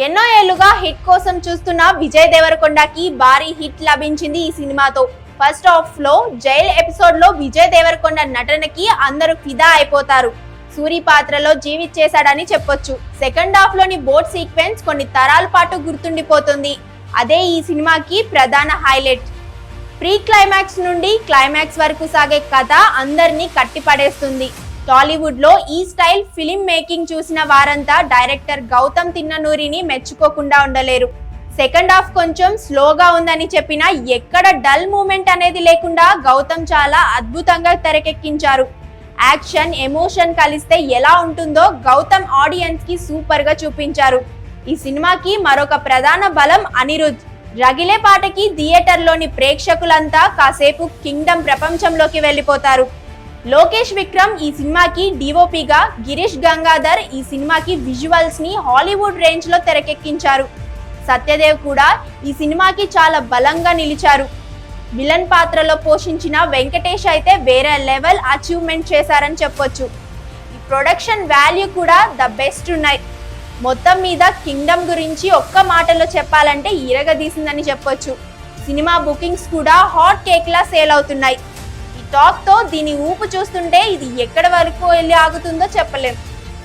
ఎన్నో ఏళ్ళుగా హిట్ కోసం చూస్తున్న విజయ్ దేవరకొండకి భారీ హిట్ లభించింది ఈ సినిమాతో. ఫస్ట్ హాఫ్లో జైల్ ఎపిసోడ్లో విజయ్ దేవరకొండ నటనకి అందరూ ఫిదా అయిపోతారు. సూరి పాత్రలో జీవించేశాడని చెప్పొచ్చు. సెకండ్ హాఫ్లోని బోట్ సీక్వెన్స్ కొన్ని తరాల పాటు గుర్తుండిపోతుంది. అదే ఈ సినిమాకి ప్రధాన హైలైట్. ప్రీ క్లైమాక్స్ నుండి క్లైమాక్స్ వరకు సాగే కథ అందరినీ కట్టిపడేస్తుంది. టాలీవుడ్లో ఈ స్టైల్ ఫిలిం మేకింగ్ చూసిన వారంతా డైరెక్టర్ గౌతమ్ తిన్ననూరిని మెచ్చుకోకుండా ఉండలేరు. సెకండ్ హాఫ్ కొంచెం స్లోగా ఉందని చెప్పినా ఎక్కడ డల్ మూమెంట్ అనేది లేకుండా గౌతమ్ చాలా అద్భుతంగా తెరకెక్కించారు. యాక్షన్ ఎమోషన్ కలిస్తే ఎలా ఉంటుందో గౌతమ్ ఆడియన్స్కి సూపర్గా చూపించారు. ఈ సినిమాకి మరొక ప్రధాన బలం అనిరుద్. రగిలే పాటకి థియేటర్లోని ప్రేక్షకులంతా కాసేపు కింగ్డమ్ ప్రపంచంలోకి వెళ్ళిపోతారు. లోకేష్ విక్రమ్ ఈ సినిమాకి డిఓపిగా గిరీష్ గంగాధర్ ఈ సినిమాకి విజువల్స్ని హాలీవుడ్ రేంజ్లో తెరకెక్కించారు. సత్యదేవ్ కూడా ఈ సినిమాకి చాలా బలంగా నిలిచారు. విలన్ పాత్రలో పోషించిన వెంకటేష్ అయితే వేరే లెవెల్ అచీవ్మెంట్ చేశారని చెప్పొచ్చు. ఈ ప్రొడక్షన్ వాల్యూ కూడా ద బెస్ట్ ఉన్నాయి. మొత్తం మీద కింగ్డమ్ గురించి ఒక్క మాటలో చెప్పాలంటే ఇరగదీసిందని చెప్పొచ్చు. సినిమా బుకింగ్స్ కూడా హాట్ కేక్లా సేల్ అవుతున్నాయి. టాక్తో దీని ఊపు చూస్తుంటే ఇది ఎక్కడ వరకు వెళ్ళి ఆగుతుందో చెప్పలేం.